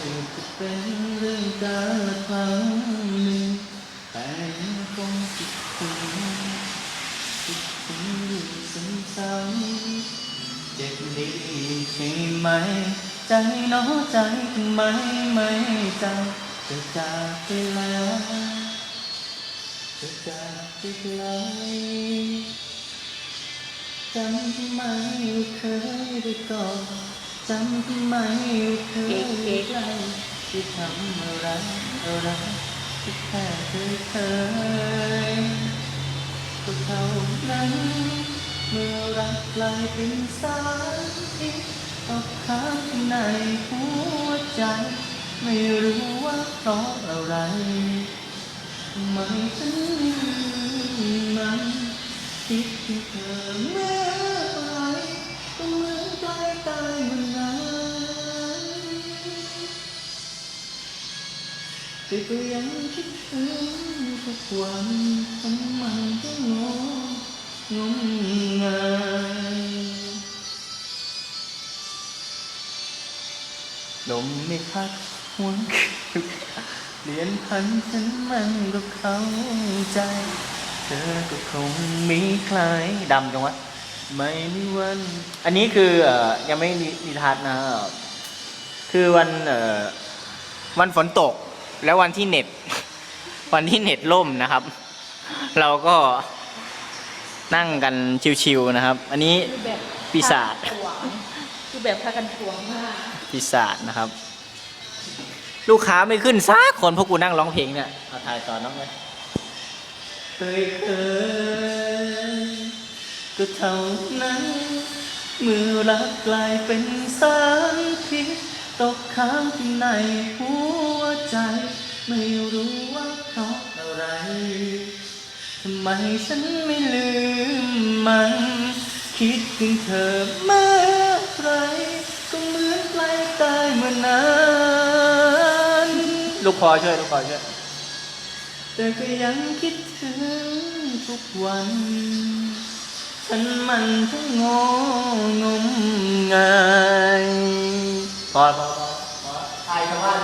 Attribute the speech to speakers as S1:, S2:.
S1: จะเป็นเรื่องการละครั้งหนึ่งแต่ยังคงคิดถึงคิดถึงอยู่ซ้ำๆเจ็บดีใช่ไหม ใจน้อใจทำไมไม่จำจะจากไปแล้วจะจากไปไกลจำไม่เคยได้กอด จำไม่เคยได้ใกล้ที่ทำอะไรอะไรที่แค่เคยเคยก็เท่านั้นเมื่อรักกลายเป็นสายที่ตกค้างในหัวใจ ไม่รู้ว่าเพราะอะไรไมฉันไม่ลืมมันคิดถึงเธอเมื่อ แต่ก็ยังคิดถึงทุกวันทำไมก็งงงงายลมไม่พัดหวนคืนเปลี่ยนพันฉันมันก็เข้าใจ เธอก็คงมีใครดำจังวะไม่มีวัน อันนี้คือเออยังไม่นิทัศนะ คือวันเออวันฝนตก แล้ววันที่เน็ต วันที่เน็ตล่มนะครับ เราก็นั่งกันชิวๆนะครับ อันนี้
S2: คือแบบ
S1: ปีศาจ
S2: พกันทวงคือแบบพากันทวงมาก
S1: ปีศาจนะครับ ลูกค้าไม่ขึ้นสักคนเพราะกูนั่งร้องเพลงเนี่ยเอาถ่ายต่อน้องเลยเคยเคยก็เท่านั้นเมื่อรักกลายเป็นสารพิษ ตกค้างที่ในหัวใจ ไม่รู้ว่าเพราะอะไรทำไมฉันไม่ลืมมัน คิดถึงเธอเมื่อไหรก็เหมือนใกล้ตายเมื่อนั้นลูกคอช่วยลูกคอช่วยแต่ก็ยังคิดถึงทุกวัน ฉันมันทั้งงงงมงายพอ พอพอพอถ่ายชาวบ้าน